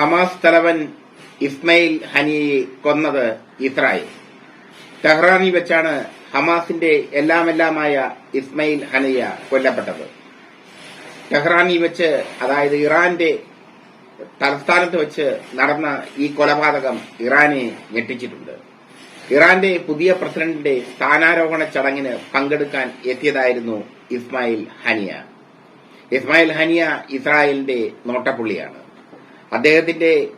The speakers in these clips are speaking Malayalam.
ഹമാസ് തലവൻ ഇസ്മയിൽ ഹനിയെ കൊന്നത് ഇസ്രായേൽ. ടെഹ്റാനിൽ വെച്ചാണ് ഹമാസിന്റെ എല്ലാമെല്ലാമായ ഇസ്മയിൽ ഹനിയ കൊല്ലപ്പെട്ടത്. ടെഹ്റാനിൽ വെച്ച് അതായത് ഇറാന്റെ തലസ്ഥാനത്ത് വെച്ച് നടന്ന ഈ കൊലപാതകം ഇറാനെ ഞെട്ടിച്ചിട്ടുണ്ട്. ഇറാന്റെ പുതിയ പ്രസിഡന്റിന്റെ സ്ഥാനാരോഹണ ചടങ്ങിന് പങ്കെടുക്കാൻ എത്തിയതായിരുന്നു ഇസ്മായിൽ ഹനിയ. ഇസ്മായിൽ ഹനിയ ഇസ്രായേലിന്റെ നോട്ടപ്പുള്ളിയാണ്. അദ്ദേഹത്തിന്റെ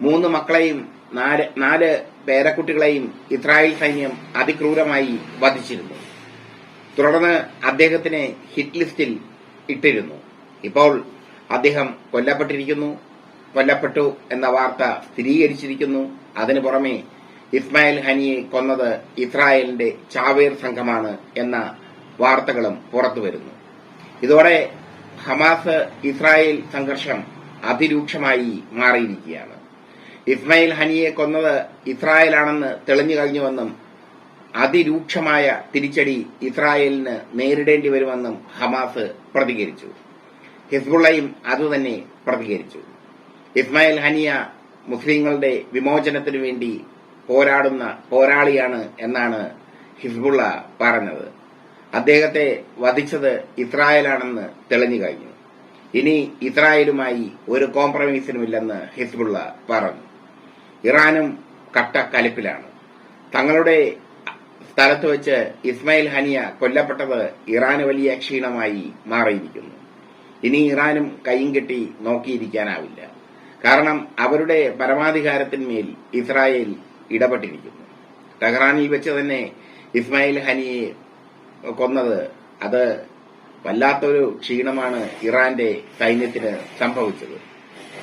മൂന്ന് മക്കളെയും നാല് നാല് പേരക്കുട്ടികളെയും ഇസ്രായേൽ സൈന്യം അതിക്രൂരമായി വധിച്ചിരുന്നു. തുടർന്ന് അദ്ദേഹത്തിനെ ഹിറ്റ് ലിസ്റ്റിൽ ഇട്ടിരുന്നു. ഇപ്പോൾ അദ്ദേഹം കൊല്ലപ്പെട്ടിരിക്കുന്നു കൊല്ലപ്പെട്ടു എന്ന വാർത്ത സ്ഥിരീകരിച്ചിരിക്കുന്നു. അതിനു പുറമെ ഇസ്മായിൽ ഹനിയെ കൊന്നത് ഇസ്രായേലിന്റെ ചാവേർ സംഘമാണ് എന്ന വാർത്തകളും പുറത്തുവരുന്നു. ഇതോടെ ഹമാസ് ഇസ്രായേൽ സംഘർഷം അതിരൂക്ഷമായി മാറിയിരിക്കുകയാണ്. ഇസ്മയിൽ ഹനിയെ കൊന്നത് ഇസ്രായേലാണെന്ന് തെളിഞ്ഞു കഴിഞ്ഞുവെന്നും അതിരൂക്ഷമായ തിരിച്ചടി ഇസ്രായേലിന് നേരിടേണ്ടി വരുമെന്നും ഹമാസ് പ്രതികരിച്ചു. ഹിസ്ബുള്ളയും അതുതന്നെ പ്രതികരിച്ചു. ഇസ്മായിൽ ഹനിയ മുസ്ലിങ്ങളുടെ വിമോചനത്തിനു വേണ്ടി പോരാടുന്ന പോരാളിയാണ് എന്നാണ് ഹിസ്ബുള്ള പറഞ്ഞത്. അദ്ദേഹത്തെ വധിച്ചത് ഇസ്രായേലാണെന്ന് തെളിഞ്ഞു കഴിഞ്ഞു. ഇനി ഇസ്രായേലുമായി ഒരു കോംപ്രമൈസിനുമില്ലെന്ന് ഹിസ്ബുള്ള പറഞ്ഞു. ഇറാനും കട്ട കലിപ്പിലാണ് തങ്ങളുടെ സ്ഥലത്ത് വെച്ച് ഇസ്മായിൽ ഹനിയ കൊല്ലപ്പെട്ടത് ഇറാന് വലിയ ക്ഷീണമായി മാറിയിരിക്കുന്നു. ഇനി ഇറാനും കൈയും കെട്ടി നോക്കിയിരിക്കാനാവില്ല. കാരണം അവരുടെ പരമാധികാരത്തിന്മേൽ ഇസ്രായേൽ ഇടപെട്ടിരിക്കുന്നു. ടെഹ്റാനിൽ വെച്ച് തന്നെ ഇസ്മായിൽ ഹനിയെ കൊന്നത് അത് വല്ലാത്തൊരു ക്ഷീണമാണ് ഇറാന്റെ സൈന്യത്തിന് സംഭവിച്ചത്.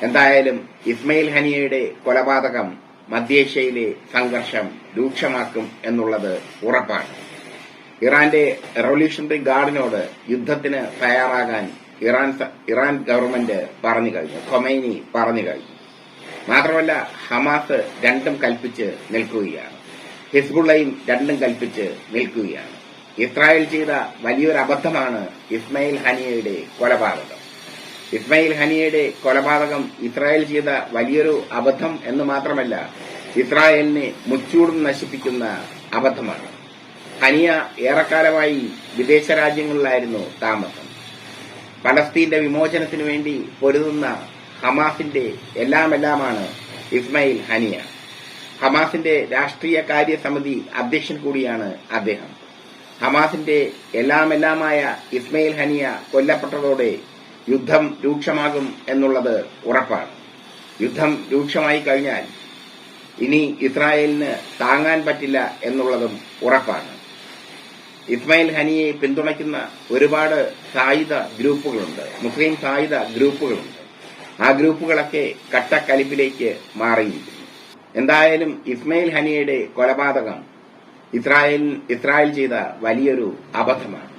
എന്തായാലും ഇസ്മയിൽ ഹനിയയുടെ കൊലപാതകം മധ്യേഷ്യയിലെ സംഘർഷം രൂക്ഷമാക്കും എന്നുള്ളത് ഉറപ്പാണ്. ഇറാന്റെ റവല്യൂഷണറി ഗാർഡിനോട് യുദ്ധത്തിന് തയ്യാറാകാൻ ഇറാൻ ഗവൺമെന്റ് പറഞ്ഞു കഴിഞ്ഞു. ഖൊമൈനി പറഞ്ഞു കഴിഞ്ഞു. മാത്രമല്ല ഹമാസ് രണ്ടും കൽപ്പിച്ച് നിൽക്കുകയാണ്. ഹിസ്ബുള്ളയും രണ്ടും കൽപ്പിച്ച് നിൽക്കുകയാണ്. ഇസ്രായേൽ ചെയ്ത വലിയൊരു അബദ്ധമാണ് ഇസ്മയിൽ ഹനിയയുടെ കൊലപാതകം. ഇസ്മയിൽ ഹനിയയുടെ കൊലപാതകം ഇസ്രായേൽ ചെയ്ത വലിയൊരു അബദ്ധം എന്ന് മാത്രമല്ല ഇസ്രായേലിനെ മുച്ചൂടും നശിപ്പിക്കുന്ന അബദ്ധമാണ്. ഹനിയ ഏറെക്കാലമായി വിദേശ രാജ്യങ്ങളിലായിരുന്നു താമസം. പലസ്തീന്റെ വിമോചനത്തിനു വേണ്ടി പൊരുതുന്ന ഹമാസിന്റെ എല്ലാമെല്ലാമാണ് ഇസ്മയിൽ ഹനിയ. ഹമാസിന്റെ രാഷ്ട്രീയ കാര്യ സമിതി അധ്യക്ഷൻ കൂടിയാണ് അദ്ദേഹം. ഹമാസിന്റെ എല്ലാമെല്ലാമായ ഇസ്മയിൽ ഹനിയ കൊല്ലപ്പെട്ടതോടെ യുദ്ധം രൂക്ഷമാകും എന്നുള്ളത് ഉറപ്പാണ്. യുദ്ധം രൂക്ഷമായി കഴിഞ്ഞാൽ ഇനി ഇസ്രായേലിന് താങ്ങാൻ പറ്റില്ല എന്നുള്ളതും ഉറപ്പാണ്. ഇസ്മായിൽ ഹനിയെ പിന്തുണയ്ക്കുന്ന ഒരുപാട് സായുധ ഗ്രൂപ്പുകളുണ്ട്. മുസ്ലിം സായുധ ഗ്രൂപ്പുകളുണ്ട്. ആ ഗ്രൂപ്പുകളൊക്കെ കട്ടക്കലിപ്പിലേക്ക് മാറിയിരിക്കുന്നു. എന്തായാലും ഇസ്മായിൽ ഹനിയയുടെ കൊലപാതകം ഇസ്രായേൽ ഇസ്രായേൽ ചെയ്ത വലിയൊരു അബദ്ധമാണ്.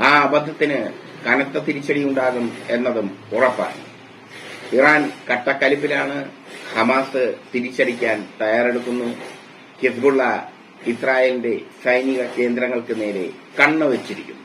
ആ അബദ്ധത്തിന് കനത്ത തിരിച്ചടി ഉണ്ടാകും എന്നതും ഉറപ്പാണ്. ഇറാൻ കട്ടക്കലിപ്പിലാണ് ഹമാസ് തിരിച്ചടിക്കാൻ തയ്യാറെടുക്കുന്നു. ഹിസ്ബുള്ള ഇസ്രായേലിന്റെ സൈനിക കേന്ദ്രങ്ങൾക്ക് നേരെ കണ്ണുവച്ചിരിക്കുന്നു.